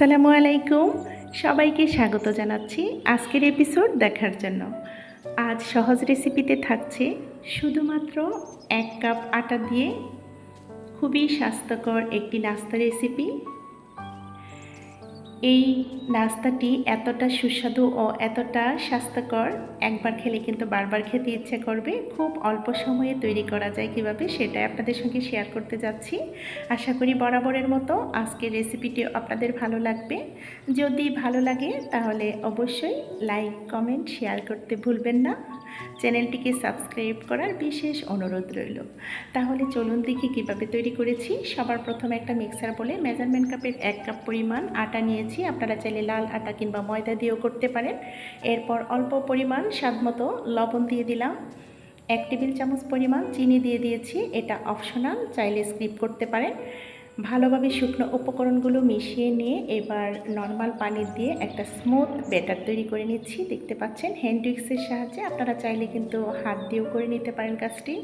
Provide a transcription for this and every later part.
আসসালামু আলাইকুম। সবাইকে স্বাগত জানাচ্ছি আজকের এপিসোড দেখার জন্য। আজ সহজ রেসিপিতে থাকছে শুধুমাত্র এক কাপ আটা দিয়ে খুবই স্বাস্থ্যকর একটি নাস্তা রেসিপি এই নাস্তাটি এতটা সুস্বাদু ও এতটা স্বাস্থ্যকর, একবার খেলে কিন্তু বারবার খেতে ইচ্ছে করবে। খুব অল্প সময়ে তৈরি করা যায় কীভাবে সেটাই আপনাদের সঙ্গে শেয়ার করতে যাচ্ছি। আশা করি বরাবরের মতো আজকের রেসিপিটি আপনাদের ভালো লাগবে। যদি ভালো লাগে তাহলে অবশ্যই লাইক কমেন্ট শেয়ার করতে ভুলবেন না। চ্যানেলটিকে সাবস্ক্রাইব করার বিশেষ অনুরোধ রইল। তাহলে চলুন দেখি কীভাবে তৈরি করেছি। সবার প্রথমে একটা মিক্সার বলে মেজারমেন্ট কাপের এক কাপ পরিমাণ আটা নিয়েছি আপনারা চাইলে লাল আটা কিংবা ময়দা দিয়েও করতে পারেন। এরপর অল্প পরিমাণ স্বাদমতো লবণ দিয়ে দিলাম। এক টেবিল চামচ পরিমাণ চিনি দিয়ে দিয়েছি। এটা অপশনাল, চাইলে স্কিপ করতে পারেন। ভালোভাবে শুকনো উপকরণগুলো মিশিয়ে নিয়ে এবার নর্মাল পানি দিয়ে একটা স্মুথ ব্যাটার তৈরি করে নিচ্ছি। দেখতে পাচ্ছেন হ্যান্ড সাহায্যে আপনারা চাইলে কিন্তু হাত দিয়েও করে নিতে পারেন কাজটি।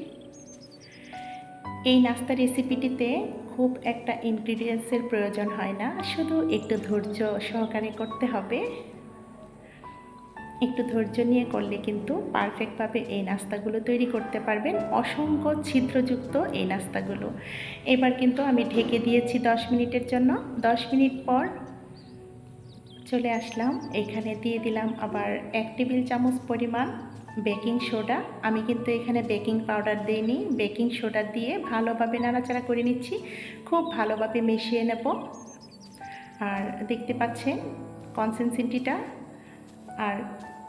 এই নাস্তা রেসিপিটিতে খুব একটা ইনগ্রিডিয়েন্টসের প্রয়োজন হয় না। শুধু একটু ধৈর্য সহকারে করতে হবে। একটু ধৈর্য নিয়ে করলে কিন্তু পারফেক্টভাবে এই নাস্তাগুলো তৈরি করতে পারবেন। অসংখ্য ছিদ্রযুক্ত এই নাস্তাগুলো। এবার কিন্তু আমি ঢেকে দিয়েছি দশ মিনিটের জন্য। দশ মিনিট পর চলে আসলাম। এখানে দিয়ে দিলাম আবার এক টেবিল চামচ পরিমাণ বেকিং সোডা। আমি কিন্তু এখানে বেকিং পাউডার দিইনি। বেকিং সোডা দিয়ে ভালোভাবে নাড়াচাড়া করে নিচ্ছি। খুব ভালোভাবে মিশিয়ে নেব। আর দেখতে পাচ্ছেন কনসেন্সিটিটা আর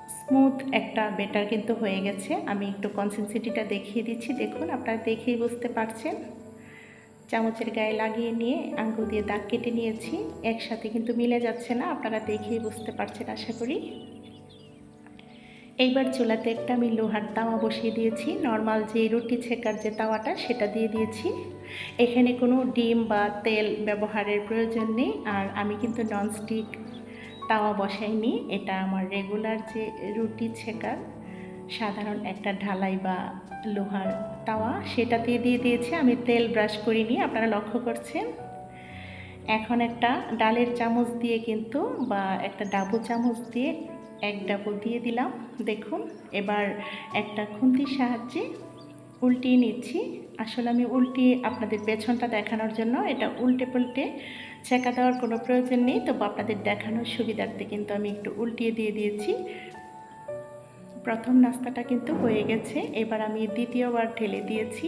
স্মুথ একটা বেটার কিন্তু হয়ে গেছে। আমি একটু কনসেন্সিটিটা দেখিয়ে দিচ্ছি। দেখুন, আপনারা দেখেই বুঝতে পারছেন। চামচের গায়ে লাগিয়ে নিয়ে আঙ্গুল দিয়ে দাগ কেটে নিয়েছি। একসাথে কিন্তু মিলে যাচ্ছে না। আপনারা দেখেই বুঝতে পারছেন, আশা করি। এইবার চুলাতে একটা আমি লোহার তাওয়া বসিয়ে দিয়েছি। নর্মাল যে রুটি ছেকার যে তাওয়াটা, সেটা দিয়ে দিয়েছি। এখানে কোনো ডিম বা তেল ব্যবহারের প্রয়োজন নেই। আর আমি কিন্তু ননস্টিক তাওয়া বসাইনি। এটা আমার রেগুলার যে রুটি ছেকার সাধারণ একটা ঢালাই বা লোহার তাওয়া, সেটা দিয়ে দিয়ে দিয়েছি। আমি তেল ব্রাশ করিনি, আপনারা লক্ষ্য করছেন। এখন একটা ডালের চামচ দিয়ে কিন্তু বা একটা ডাবু চামচ দিয়ে এক ডাবো দিয়ে দিলাম। দেখুন, এবার একটা খুন্তির সাহায্যে উল্টিয়ে নিচ্ছি। আসলে আমি উল্টিয়ে আপনাদের পেছনটা দেখানোর জন্য এটা উল্টে পুল্টে ছেঁকা দেওয়ার কোনো প্রয়োজন নেই। তবু আপনাদের দেখানোর সুবিধার্থে কিন্তু আমি একটু উল্টিয়ে দিয়ে দিয়েছি। প্রথম নাস্তাটা কিন্তু হয়ে গেছে। এবার আমি দ্বিতীয়বার ঢেলে দিয়েছি।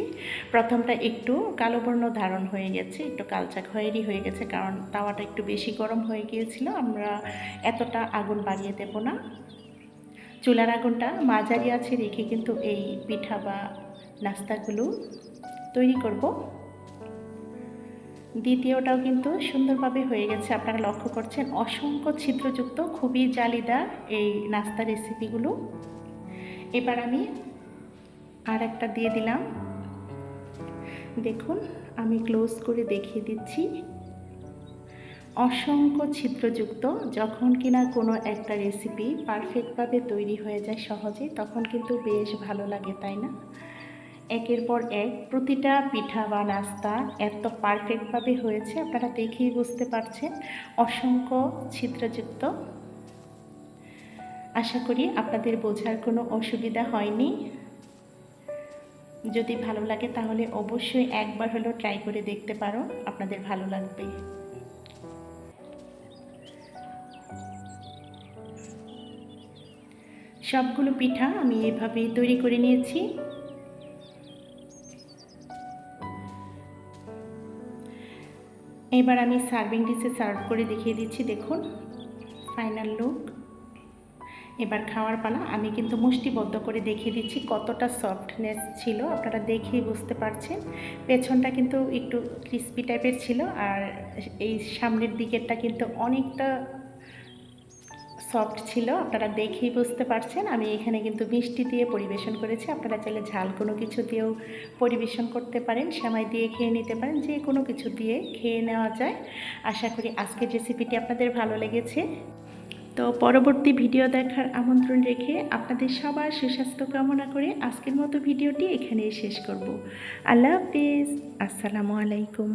প্রথমটা একটু কালো বর্ণ ধারণ হয়ে গেছে, একটু কালচা খয়েরি হয়ে গেছে কারণ তাওয়াটা একটু বেশি গরম হয়ে গিয়েছিল। আমরা এতটা আগুন বাড়িয়ে দেব না। চুলার আগুনটা মাঝারি আছে রেখে কিন্তু এই পিঠা বা নাস্তাগুলো তৈরি করব। দ্বিতীয়টাও কিন্তু সুন্দরভাবে হয়ে গেছে। আপনারা লক্ষ্য করছেন অসংখ্য ছিদ্রযুক্ত, খুবই জালিদার এই নাস্তা রেসিপিগুলো। এবার আমি আর একটা দিয়ে দিলাম। দেখুন, আমি ক্লোজ করে দেখিয়ে দিচ্ছি। অসংখ্য ছিদ্রযুক্ত, যখন কিনা কোনো একটা রেসিপি পারফেক্টভাবে তৈরি হয়ে যায় সহজে, তখন কিন্তু বেশ ভালো লাগে, তাই না? একের পর এক প্রতিটা পিঠা বা নাস্তা এত পারফেক্টভাবে হয়েছে, আপনারা দেখেই বুঝতে পারছেন। অসংখ্য ছিদ্রযুক্ত। আশা করি আপনাদের বোঝার কোনো অসুবিধা হয়নি। যদি ভালো লাগে তাহলে অবশ্যই একবার হলেও ট্রাই করে দেখতে পারো, আপনাদের ভালো লাগবে। সবগুলো পিঠা আমি এভাবেই তৈরি করে নিয়েছি। এবার আমি সার্ভিং ডিশে সার্ভ করে দেখিয়ে দিচ্ছি, দেখুন, ফাইনাল লুক। এবার খাওয়ার পালা। আমি কিন্তু মুষ্টিবদ্ধ করে দেখিয়ে দিচ্ছি কতটা সফটনেস ছিল। আপনারা দেখেই বুঝতে পারছেন। পেছনটা কিন্তু একটু ক্রিস্পি টাইপের ছিল আর এই সামনের দিকেরটা কিন্তু অনেকটা সফট ছিল। আপনারা দেখেই বুঝতে পারছেন। আমি এখানে কিন্তু মিষ্টি দিয়ে পরিবেশন করেছি। আপনারা চাইলে ঝাল কোনো কিছু দিয়েও পরিবেশন করতে পারেন। সেমাই দিয়ে খেয়ে নিতে পারেন। যে কোনো কিছু দিয়ে খেয়ে নেওয়া যায়। আশা করি আজকের রেসিপিটি আপনাদের ভালো লেগেছে। তো পরবর্তী ভিডিও দেখার আমন্ত্রণ রেখে আপনাদের সবার সুস্বাস্থ্য কামনা করে আজকের মতো ভিডিওটি এখানেই শেষ করব। আল্লাহ হাফিজ। আসসালামু আলাইকুম।